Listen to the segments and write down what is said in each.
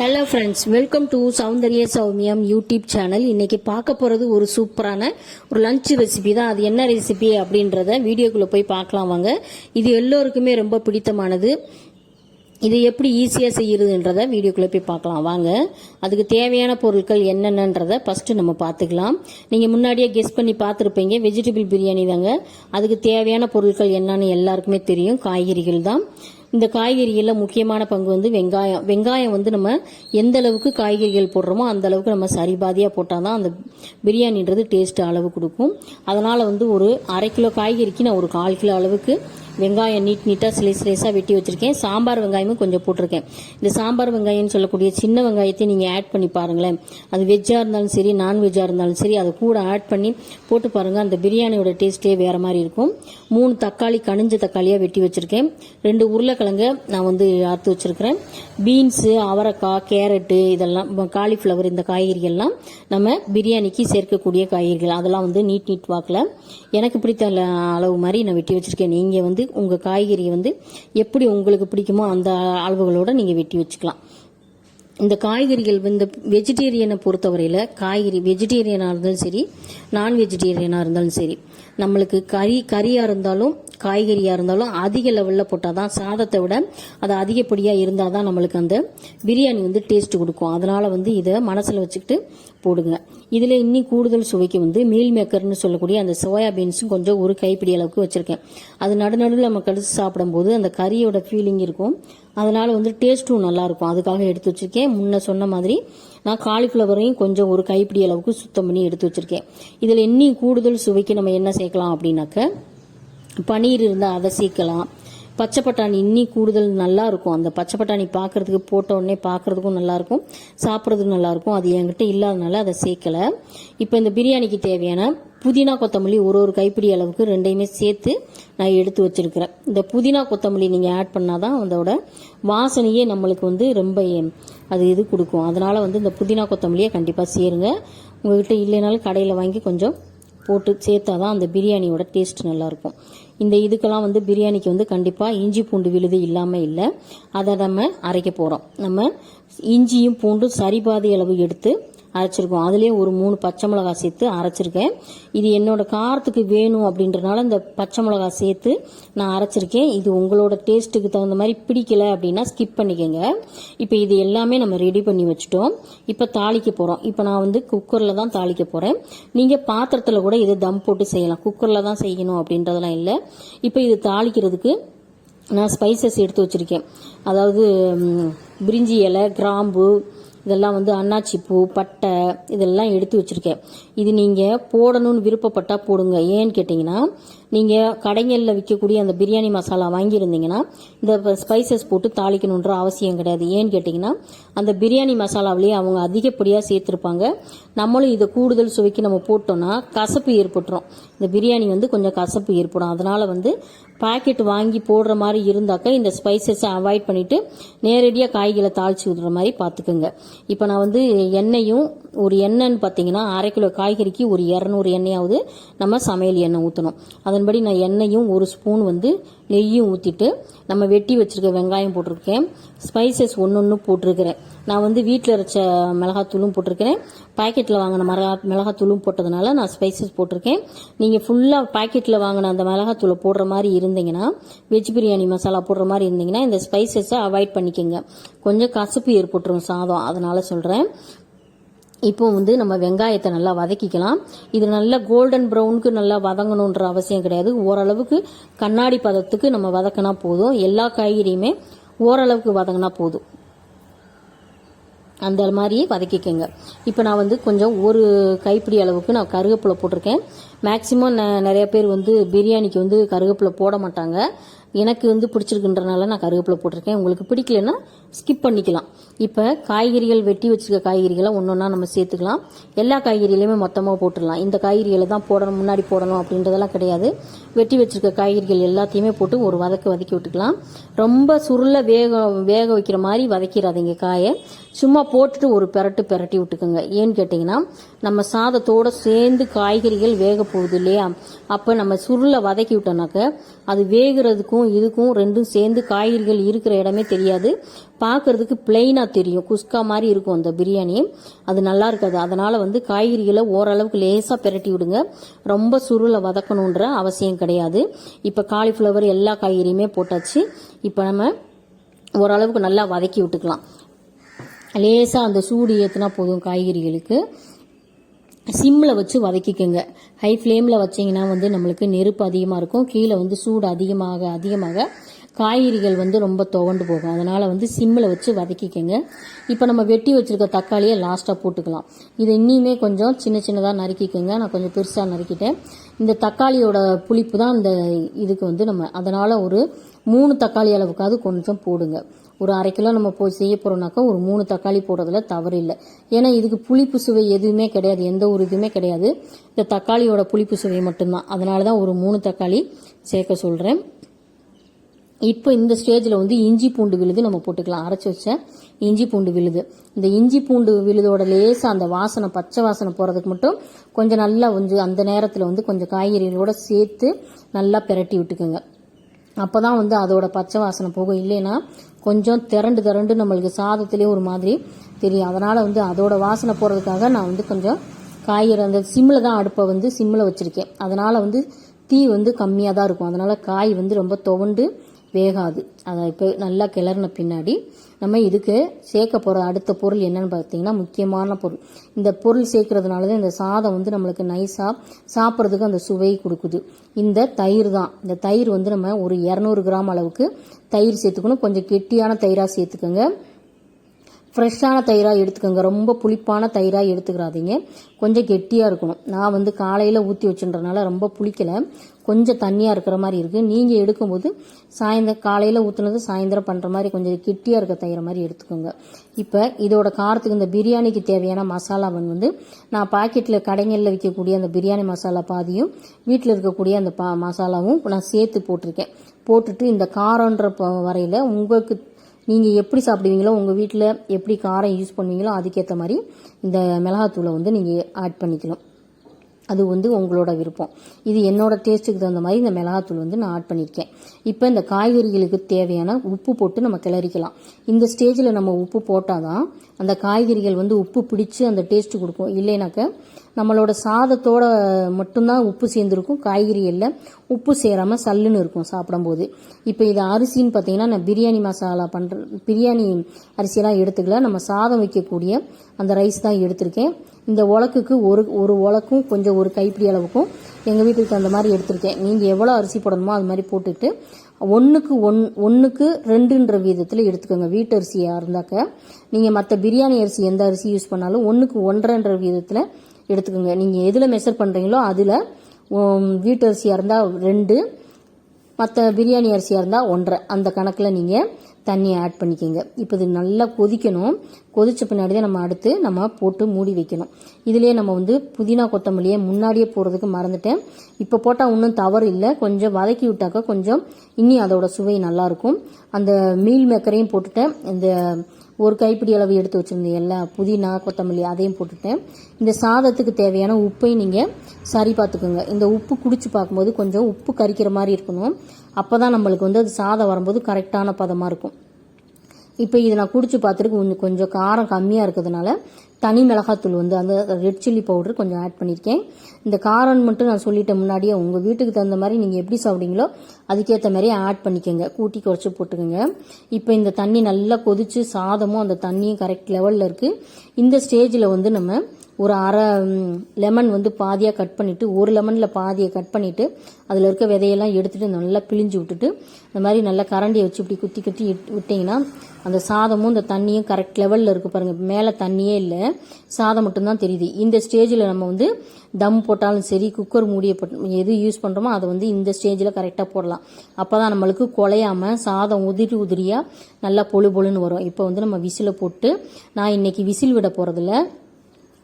Hello friends welcome to Soundarya Soumiyam YouTube channel இன்னைக்கு பார்க்க போகிறது ஒரு சூப்பரான ஒரு லஞ்ச் ரெசிபி தான். அது என்ன ரெசிபி அப்படின்றத வீடியோக்குள்ளே போய் பார்க்கலாம் வாங்க. இது எல்லோருக்குமே ரொம்ப பிடித்தமானது. இது எப்படி ஈஸியாக செய்கிறதுன்றத வீடியோக்குள்ளே போய் பார்க்கலாம் வாங்க. அதுக்கு தேவையான பொருட்கள் என்னென்னன்றதை ஃபஸ்ட்டு நம்ம பார்த்துக்கலாம். நீங்கள் முன்னாடியே கெஸ் பண்ணி பார்த்துருப்பீங்க. வெஜிடபிள் பிரியாணி தாங்க. அதுக்கு தேவையான பொருட்கள் என்னன்னு எல்லாருக்குமே தெரியும். காய்கறிகள் தான். இந்த காய்கறிகளில் முக்கியமான பங்கு வந்து வெங்காயம். வெங்காயம் வந்து நம்ம எந்த அளவுக்கு காய்கறிகள் போடுறோமோ அந்த அளவுக்கு நம்ம சரிபாதியாக போட்டால் தான் அந்த பிரியாணின்றது டேஸ்ட் அளவு கொடுக்கும். அதனால் வந்து ஒரு அரை கிலோ காய்கறிக்கு நான் ஒரு கால் கிலோ அளவுக்கு வெங்காயம் நீட் நீட்டாக ஸ்லைஸ் சிலைஸாக வெட்டி வச்சுருக்கேன். சாம்பார் வெங்காயமும் கொஞ்சம் போட்டிருக்கேன். இந்த சாம்பார் வெங்காயம்னு சொல்லக்கூடிய சின்ன வெங்காயத்தை நீங்கள் ஆட் பண்ணி பாருங்களேன். அது வெஜ்ஜாக இருந்தாலும் சரி நான்வெஜ்ஜாக இருந்தாலும் சரி அதை கூட ஆட் பண்ணி போட்டு பாருங்கள் அந்த பிரியாணியோட டேஸ்ட்டே வேறு மாதிரி இருக்கும். மூணு தக்காளி கனிஞ்ச தக்காளியாக வெட்டி வச்சுருக்கேன். ரெண்டு உருளைக்கிழங்க நான் வந்து அறுத்து வச்சுருக்கிறேன். பீன்ஸு அவரைக்காய் கேரட்டு இதெல்லாம் காலிஃப்ளவர் இந்த காய்கறிகள்லாம் நம்ம பிரியாணிக்கு சேர்க்கக்கூடிய காய்கறிகள். அதெல்லாம் வந்து நீட் நீட் வாக்கில். எனக்கு பிடித்த அளவு மாதிரி நான் வெட்டி வச்சுருக்கேன். நீங்கள் வந்து உங்கள் காய்கறியை வந்து எப்படி உங்களுக்கு பிடிக்குமோ அந்த அளவுகளோடு நீங்கள் வெட்டி வச்சுக்கலாம். இந்த காய்கறிகள் வந்து வெஜிடேரியனை பொறுத்தவரையில் காய்கறி வெஜிடேரியனாக இருந்தாலும் சரி நான் வெஜிடேரியனாக இருந்தாலும் சரி நம்மளுக்கு கறி கறியாக இருந்தாலும் காய்கறியாக இருந்தாலும் அதிக லெவலில் போட்டால் தான் சாதத்தை விட அது அதிகப்படியாக இருந்தால் தான் நம்மளுக்கு அந்த பிரியாணி வந்து டேஸ்ட் கொடுக்கும். அதனால் வந்து இதை மனசில் வச்சுக்கிட்டு போடுங்க. இதில் இன்னும் கூடுதல் சுவைக்கு வந்து மீல் மேக்கர்னு சொல்லக்கூடிய அந்த சோயாபீன்ஸும் கொஞ்சம் ஒரு கைப்பிடி அளவுக்கு வச்சுருக்கேன். அது நடுநடுவில் நம்ம கடிச்சு சாப்பிடும்போது அந்த கறியோட ஃபீலிங் இருக்கும். அதனால் வந்து டேஸ்ட்டும் நல்லாயிருக்கும் அதுக்காக எடுத்து வச்சுருக்கேன். முன்ன சொன்ன மாதிரி நான் காலிஃப்ளவரையும் கொஞ்சம் ஒரு கைப்பிடி அளவுக்கு சுத்தம் பண்ணி எடுத்து வச்சுருக்கேன். இதில் இன்னும் கூடுதல் சுவைக்கு நம்ம என்ன சேர்க்கலாம் அப்படின்னாக்க பன்னீர் இருந்தால் அதை சேர்க்கலாம் பச்சை பட்டாணி இன்னி கூடுதல் நல்லா இருக்கும். அந்த பச்சை பட்டாணி பார்க்கறதுக்கு போட்ட உடனே பார்க்கறதுக்கும் நல்லாயிருக்கும் சாப்பிட்றதுக்கும் நல்லாயிருக்கும் அது என்கிட்ட இல்லாதனால அதை சேர்க்கலை. இப்போ இந்த பிரியாணிக்கு தேவையான புதினா கொத்தமல்லி ஒரு ஒரு கைப்பிடி அளவுக்கு ரெண்டையுமே சேர்த்து நான் எடுத்து வச்சிருக்கிறேன். இந்த புதினா கொத்தமல்லி நீங்கள் ஆட் பண்ணால் தான் அதோட வாசனையே நம்மளுக்கு வந்து ரொம்ப அது இது கொடுக்கும். அதனால் வந்து இந்த புதினா கொத்தமல்லியை கண்டிப்பாக சேருங்க. உங்கள்கிட்ட இல்லைனாலும் கடையில் வாங்கி கொஞ்சம் போட்டு சேர்த்தா தான் அந்த பிரியாணியோட டேஸ்ட் நல்லாயிருக்கும் இந்த இதுக்கெல்லாம் வந்து பிரியாணிக்கு வந்து கண்டிப்பாக இஞ்சி பூண்டு விழுது இல்லாமல் இல்லை. அதை நம்ம அரைக்க போகிறோம் நம்ம இஞ்சியும் பூண்டும் சரிபாதி அளவு எடுத்து அரைச்சிருக்கோம். அதுலேயே ஒரு மூணு பச்சை மிளகாய் சேர்த்து அரைச்சிருக்கேன். இது என்னோட காரத்துக்கு வேணும் அப்படின்றனால இந்த பச்சை மிளகாய் சேர்த்து நான் அரைச்சிருக்கேன். இது உங்களோட டேஸ்ட்டுக்கு தகுந்த மாதிரி பிடிக்கல அப்படின்னா ஸ்கிப் பண்ணிக்கோங்க. இப்போ இது எல்லாமே நம்ம ரெடி பண்ணி வச்சுட்டோம். இப்போ தாளிக்க போகிறோம் இப்போ நான் வந்து குக்கரில் தான் தாளிக்க போகிறேன் நீங்கள் பாத்திரத்தில் கூட இதை தம் போட்டு செய்யலாம். குக்கரில் தான் செய்யணும் அப்படின்றதெல்லாம் இல்லை. இப்போ இது தாளிக்கிறதுக்கு நான் ஸ்பைசஸ் எடுத்து வச்சுருக்கேன். அதாவது பிரிஞ்சி இலை கிராம்பு இதெல்லாம் வந்து அன்னாச்சி பூ பட்டை இதெல்லாம் எடுத்து வச்சுருக்கேன். இது நீங்கள் போடணும்னு விருப்பப்பட்டால் போடுங்க. ஏன்னு கேட்டிங்கன்னா நீங்கள் கடைகளில் விற்கக்கூடிய அந்த பிரியாணி மசாலா வாங்கியிருந்தீங்கன்னா இந்த ஸ்பைசஸ் போட்டு தாளிக்கணுன்ற அவசியம் கிடையாது. ஏன்னு கேட்டிங்கன்னா அந்த பிரியாணி மசாலாவிலேயே அவங்க அதிகப்படியாக சேர்த்துருப்பாங்க. நம்மளும் இதை கூடுதல் சுவைக்கு நம்ம போட்டோம்னா கசப்பு ஏற்பட்டுரும். இந்த பிரியாணி வந்து கொஞ்சம் கசப்பு ஏற்படும். அதனால் வந்து பாக்கெட் வாங்கி போடுற மாதிரி இருந்தாக்கா இந்த ஸ்பைசஸை அவாய்ட் பண்ணிவிட்டு நேரடியாக காய்களை தாளிச்சு விடுற மாதிரி பார்த்துக்குங்க இப்போ நான் வந்து எண்ணெயும் ஒரு எண்ணெய்னு பார்த்தீங்கன்னா அரை கிலோ காய்கறிக்கு ஒரு இரநூறு எண்ணெயாவது நம்ம சமையல் எண்ணெய் ஊற்றணும் அதன்படி நான் எண்ணெயும் ஒரு ஸ்பூன் வந்து நெய்யும் ஊற்றிட்டு நம்ம வெட்டி வச்சிருக்க வெங்காயம் போட்டிருக்கேன். ஸ்பைசஸ் ஒன்று ஒன்று போட்டிருக்கிறேன். நான் வந்து வீட்டில் அரைச்ச மிளகாத்தூளும் போட்டிருக்கிறேன். பாக்கெட்டில் வாங்கின மிளகா மிளகாத்தூளும் போட்டதுனால நான் ஸ்பைசஸ் போட்டிருக்கேன். நீங்கள் ஃபுல்லாக பாக்கெட்டில் வாங்கின அந்த மிளகாத்தூளை போடுற மாதிரி இருந்தீங்கன்னா வெஜ் பிரியாணி மசாலா போடுற மாதிரி இருந்தீங்கன்னா இந்த ஸ்பைசஸை அவாய்ட் பண்ணிக்கோங்க. கொஞ்சம் கசப்பு ஏற்பட்டுரும் சாதம். அதனால் சொல்கிறேன் இப்போ வந்து நம்ம வெங்காயத்தை நல்லா வதக்கிக்கலாம். இது நல்லா கோல்டன் ப்ரௌனுக்கு நல்லா வதங்கணுன்ற அவசியம் கிடையாது. ஓரளவுக்கு கண்ணாடி பதத்துக்கு நம்ம வதக்கினா போதும். எல்லா காய்கறியுமே ஓரளவுக்கு வதங்கினா போதும். அந்த மாதிரி வதக்கிக்கோங்க. இப்போ நான் வந்து கொஞ்சம் ஒரு கைப்பிடி அளவுக்கு நான் கருவேப்பிலை போட்டிருக்கேன். மேக்ஸிமம் நிறைய பேர் வந்து பிரியாணிக்கு வந்து கருவேப்பிலை போட மாட்டாங்க. எனக்கு வந்து பிடிச்சிருக்குன்றனால நான் கருவேப்பிலை போட்டிருக்கேன். உங்களுக்கு பிடிக்கலன்னா ஸ்கிப் பண்ணிக்கலாம். இப்போ காய்கறிகள் வெட்டி வச்சுருக்க காய்கறிகளை ஒன்று ஒன்றா நம்ம சேர்த்துக்கலாம். எல்லா காய்கறிகளையுமே மொத்தமாக போட்டுடலாம். இந்த காய்கறிகளை தான் போடணும் முன்னாடி போடணும் அப்படின்றதெல்லாம் கிடையாது. வெட்டி வச்சிருக்க காய்கறிகள் எல்லாத்தையுமே போட்டு ஒரு வதக்க வதக்கி விட்டுக்கலாம். ரொம்ப சுருள வேக வேக வைக்கிற மாதிரி வதக்கிடாதீங்க காயை. சும்மா போட்டுட்டு ஒரு பெரட்டு பெரட்டி விட்டுக்கோங்க. ஏன்னு கேட்டிங்கன்னா நம்ம சாதத்தோட சேர்ந்து காய்கறிகள் வேக போகுது இல்லையா? அப்போ நம்ம சுருளை வதக்கி விட்டோம்னாக்க அது வேகிறதுக்கும் இதுக்கும் ரெண்டும் சேர்ந்து காய்கறிகள் இருக்கிற இடமே தெரியாது. பார்க்கறதுக்கு பிளெயினாக தெரியும். குஸ்கா மாதிரி இருக்கும் அந்த பிரியாணி. அது நல்லா இருக்காது. அதனால் வந்து காய்கறிகளை ஓரளவுக்கு லேசாக பிரட்டி விடுங்க. ரொம்ப சுருளை வதக்கணுன்ற அவசியம் கிடையாது. இப்போ காலிஃப்ளவர் எல்லா காய்கறியுமே போட்டாச்சு. இப்போ நம்ம ஓரளவுக்கு நல்லா வதக்கி விட்டுக்கலாம். லேசாக அந்த சூடு ஏற்றுனா போதும் காய்கறிகளுக்கு. சிம்மில் வச்சு வதக்கிக்கோங்க. ஹை ஃப்ளேமில் வச்சிங்கன்னா வந்து நம்மளுக்கு நெருப்பு அதிகமாக இருக்கும். கீழே வந்து சூடு அதிகமாக அதிகமாக காய்கறிகள் வந்து ரொம்ப துவண்டு போகும். அதனால் வந்து சிம்மில் வச்சு வதக்கிக்கோங்க. இப்போ நம்ம வெட்டி வச்சுருக்க தக்காளியை லாஸ்ட்டாக போட்டுக்கலாம். இதை இன்னியுமே கொஞ்சம் சின்ன சின்னதாக நறுக்கிக்கோங்க. நான் கொஞ்சம் பெருசாக நறுக்கிட்டேன். இந்த தக்காளியோட புளிப்பு தான் இந்த இதுக்கு வந்து நம்ம அதனால் ஒரு மூணு தக்காளி அளவுக்காவது கொஞ்சம் போடுங்க. ஒரு அரை கிலோ நம்ம போய் செய்ய போகிறோம்னாக்கா ஒரு மூணு தக்காளி போடுறதுல தவறு இல்லை. ஏன்னா இதுக்கு புளிப்பு சுவை எதுவுமே கிடையாது. எந்த ஒரு இதுவுமே கிடையாது. இந்த தக்காளியோட புளிப்பு சுவை மட்டும்தான். அதனால தான் ஒரு மூணு தக்காளி சேர்க்க சொல்கிறேன் இப்போ இந்த ஸ்டேஜில் வந்து இஞ்சி பூண்டு விழுது நம்ம போட்டுக்கலாம். அரைச்சி வச்ச இஞ்சி பூண்டு விழுது. இந்த இஞ்சி பூண்டு விழுதோட லேசாக அந்த வாசனை பச்சை வாசனை போகிறதுக்கு மட்டும் கொஞ்சம் நல்லா கொஞ்சம் அந்த நேரத்தில் வந்து கொஞ்சம் காய்கறிகளோட சேர்த்து நல்லா பிரட்டி விட்டுக்கோங்க. அப்போ தான் வந்து அதோட பச்சை வாசனை போகும். இல்லைன்னா கொஞ்சம் திரண்டு திரண்டு நம்மளுக்கு சாதத்திலே ஒரு மாதிரி தெரியும். அதனால் வந்து அதோட வாசனை போகிறதுக்காக நான் வந்து கொஞ்சம் காய்கறி அந்த சிம்மில் தான் அடுப்பை வந்து சிம்மில் வச்சுருக்கேன். அதனால் வந்து தீ வந்து கம்மியாக தான் இருக்கும். அதனால் காய் வந்து ரொம்ப துவண்டு வேகாது. அதை இப்போ நல்லா கிளறின பின்னாடி நம்ம இதுக்கு சேர்க்க போகிற அடுத்த பொருள் என்னன்னு பார்த்தீங்கன்னா முக்கியமான பொருள். இந்த பொருள் சேர்க்கறதுனால தான் இந்த சாதம் வந்து நம்மளுக்கு நைஸாக சாப்பிட்றதுக்கு அந்த சுவை கொடுக்குது. இந்த தயிர் தான். இந்த தயிர் வந்து நம்ம ஒரு இரநூறு கிராம் அளவுக்கு தயிர் சேர்த்துக்கணும். கொஞ்சம் கெட்டியான தயிராக சேர்த்துக்கோங்க. ஃப்ரெஷ்ஷான தயிராக எடுத்துக்கோங்க. ரொம்ப புளிப்பான தயிராக எடுத்துக்கிறாதீங்க. கொஞ்சம் கெட்டியாக இருக்கணும். நான் வந்து காலையில் ஊற்றி வச்சுன்றனால ரொம்ப புளிக்கலை. கொஞ்சம் தண்ணியாக இருக்கிற மாதிரி இருக்குது நீங்கள் எடுக்கும்போது சாயந்தரம் காலையில் ஊற்றுனது சாயந்தரம் பண்ணுற மாதிரி கொஞ்சம் கெட்டியாக இருக்க தயிர மாதிரி எடுத்துக்கோங்க. இப்போ இதோட காரத்துக்கு இந்த பிரியாணிக்கு தேவையான மசாலா வந்து நான் பாக்கெட்டில் கடைகளில் விற்கக்கூடிய அந்த பிரியாணி மசாலா பாதியும் வீட்டில் இருக்கக்கூடிய அந்த பா மசாலாவும் நான் சேர்த்து போட்டிருக்கேன். போட்டுட்டு இந்த காரன்ற வரையில் உங்களுக்கு நீங்கள் எப்படி சாப்பிடுவீங்களோ உங்கள் வீட்டில் எப்படி காரம் யூஸ் பண்ணுவீங்களோ அதுக்கேற்ற மாதிரி இந்த மிளகாத்தூளை வந்து நீங்கள் ஆட் பண்ணிக்கணும். அது வந்து உங்களோட விருப்பம். இது என்னோட டேஸ்ட்டுக்கு தகுந்த மாதிரி இந்த மிளகாத்தூள் வந்து நான் ஆட் பண்ணியிருக்கேன் இப்போ இந்த காய்கறிகளுக்கு தேவையான உப்பு போட்டு நம்ம கிளறிக்கலாம். இந்த ஸ்டேஜில் நம்ம உப்பு போட்டால் தான் அந்த காய்கறிகள் வந்து உப்பு பிடிச்சி அந்த டேஸ்ட்டு கொடுக்கும். இல்லைனாக்க நம்மளோட சாதத்தோட மட்டும்தான் உப்பு சேர்ந்துருக்கும் காய்கறி எல்லாம் உப்பு சேராமல் சல்லுன்னு இருக்கும் சாப்பிடும்போது. இப்போ இது அரிசின்னு பார்த்தீங்கன்னா நான் பிரியாணி மசாலா பண்ணுற பிரியாணி அரிசியெல்லாம் எடுத்துக்கல. நம்ம சாதம் வைக்கக்கூடிய அந்த ரைஸ் தான் எடுத்திருக்கேன். இந்த உலக்குக்கு ஒரு ஒரு உலக்கும் கொஞ்சம் ஒரு கைப்பிடி அளவுக்கும் எங்கள் வீட்டுக்கு தகுந்த மாதிரி எடுத்திருக்கேன். நீங்கள் எவ்வளோ அரிசி போடணுமோ அது மாதிரி போட்டுட்டு ஒன்றுக்கு ஒன் ஒன்றுக்கு ரெண்டுன்ற விதத்தில் எடுத்துக்கோங்க. வீட்டு அரிசியாக இருந்தாக்க நீங்கள் மற்ற பிரியாணி அரிசி எந்த அரிசி யூஸ் பண்ணாலும் ஒன்றுக்கு ஒன்றரைன்ற விதத்தில் எடுத்துக்கோங்க. நீங்கள் எதில் மெஷர் பண்ணுறீங்களோ அதில் வீட்டு அரிசியாக இருந்தால் ரெண்டு மற்ற பிரியாணி அரிசியாக இருந்தால் ஒன்றரை. அந்த கணக்கில் நீங்கள் தண்ணியை ஆட் பண்ணிக்கோங்க. இப்போ இது நல்லா கொதிக்கணும். கொதித்த பின்னாடி தான் நம்ம அடுத்து நம்ம போட்டு மூடி வைக்கணும். இதுலேயே நம்ம வந்து புதினா கொத்தமல்லியை முன்னாடியே போடுறதுக்கு மறந்துட்டேன். இப்போ போட்டால் ஒன்றும் தவறு இல்லை. கொஞ்சம் வதக்கி விட்டாக்கா கொஞ்சம் இன்னி அதோட சுவை நல்லாயிருக்கும் அந்த மீல் மேக்கரையும் போட்டுட்டேன். இந்த ஒரு கைப்பிடி அளவு எடுத்து வச்சுருந்தீங்கல்ல புதினா கொத்தமல்லி அதையும் போட்டுட்டேன். இந்த சாதத்துக்கு தேவையான உப்பையும் நீங்கள் சரி பார்த்துக்கோங்க. இந்த உப்பு குடிச்சு பார்க்கும்போது கொஞ்சம் உப்பு கரிக்கிற மாதிரி இருக்கணும். அப்போ தான் நம்மளுக்கு வந்து அது சாதம் வரும்போது கரெக்டான பதமாக இருக்கும். இப்போ இதை நான் குடிச்சு பார்த்துட்டு கொஞ்சம் கொஞ்சம் காரம் கம்மியாக இருக்கிறதுனால தனி மிளகாத்தூள் வந்து அந்த ரெட் சில்லி பவுடர் கொஞ்சம் ஆட் பண்ணியிருக்கேன் இந்த காரம் மட்டும் நான் சொல்லிட்டேன் முன்னாடியே உங்கள் வீட்டுக்கு தகுந்த மாதிரி நீங்கள் எப்படி சாப்பிடுங்களோ அதுக்கேற்ற மாதிரி ஆட் பண்ணிக்கோங்க. கூட்டி குறைச்சி போட்டுக்கோங்க. இப்போ இந்த தண்ணி நல்லா கொதித்து சாதமும் அந்த தண்ணியும் கரெக்ட் லெவலில் இருக்குது இந்த ஸ்டேஜில் வந்து நம்ம ஒரு அரை லெமன் வந்து பாதியாக கட் பண்ணிவிட்டு ஒரு லெமனில் பாதியை கட் பண்ணிவிட்டு அதில் இருக்க விதையெல்லாம் எடுத்துகிட்டு நல்லா பிழிஞ்சு விட்டுட்டு இந்த மாதிரி நல்லா கரண்டியை வச்சு இப்படி குத்தி குத்தி விட்டிங்கன்னா அந்த சாதமும் இந்த தண்ணியும் கரெக்ட் லெவலில் இருக்குது பாருங்கள் மேலே தண்ணியே இல்லை. சாதம் மட்டும்தான் தெரியுது. இந்த ஸ்டேஜில் நம்ம வந்து தம் போட்டாலும் சரி குக்கர் மூடிய எது யூஸ் பண்ணுறோமோ அதை வந்து இந்த ஸ்டேஜில் கரெக்டாக போடலாம். அப்போ தான் நம்மளுக்கு குலையாமல் சாதம் உதிரி உதிரியாக நல்லா பொழு பொழுன்னு வரும். இப்போ வந்து நம்ம விசிலை போட்டு நான் இன்றைக்கி விசில் விட போகிறதில்ல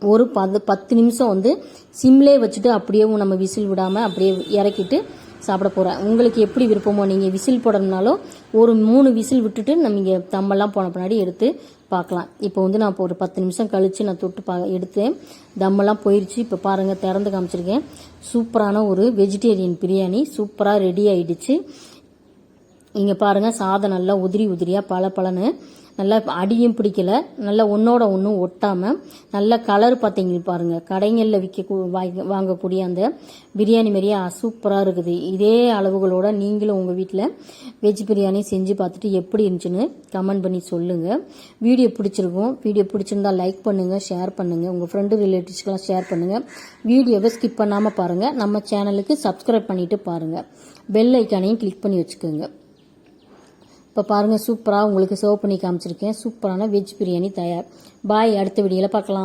ஒரு பது பத்து நிமிஷம் வந்து சிம்லே வச்சுட்டு அப்படியே நம்ம விசில் விடாமல் அப்படியே இறக்கிட்டு சாப்பிட போகிறேன் உங்களுக்கு எப்படி விருப்பமோ நீங்கள் விசில் போடணும்னாலும் ஒரு மூணு விசில் விட்டுட்டு நம்ம இங்கே தம்பெல்லாம் போன பின்னாடி எடுத்து பார்க்கலாம். இப்போ வந்து நான் இப்போ ஒரு பத்து நிமிஷம் கழித்து நான் தொட்டு பா எடுத்தேன். தம்மெல்லாம் போயிடுச்சு இப்போ பாருங்கள் திறந்து காமிச்சிருக்கேன். சூப்பரான ஒரு வெஜிடேரியன் பிரியாணி. சூப்பராக ரெடி ஆகிடுச்சு இங்கே பாருங்கள் சாதம் நல்லா உதிரி உதிரியாக பல பலன்னு நல்லா அடியும் பிடிக்கல. நல்லா ஒன்றோட ஒன்றும் ஒட்டாமல் நல்ல கலர் பார்த்தீங்க பாருங்கள் கடைங்களில் விற்க வாங்கக்கூடிய அந்த பிரியாணி மாதிரியே சூப்பராக இருக்குது. இதே அளவுகளோட நீங்களும் உங்கள் வீட்டில் வெஜ் பிரியாணி செஞ்சு பார்த்துட்டு எப்படி இருந்துச்சுன்னு கமெண்ட் பண்ணி சொல்லுங்கள் வீடியோ பிடிச்சிருக்கும். வீடியோ பிடிச்சிருந்தா லைக் பண்ணுங்கள் ஷேர் பண்ணுங்கள் உங்கள் ஃப்ரெண்டு ரிலேட்டிவ்ஸ்க்கெலாம் ஷேர் பண்ணுங்கள் வீடியோவை ஸ்கிப் பண்ணாமல் பாருங்கள் நம்ம சேனலுக்கு சப்ஸ்கிரைப் பண்ணிவிட்டு பாருங்கள் பெல் ஐக்கானையும் கிளிக் பண்ணி வச்சுக்கோங்க. இப்போ பாருங்கள் சூப்பராக உங்களுக்கு சர்வ் பண்ணி காமிச்சிருக்கேன். சூப்பரான வெஜ் பிரியாணி தயார். பாய் அடுத்த வீடியோவில் பார்க்கலாம்.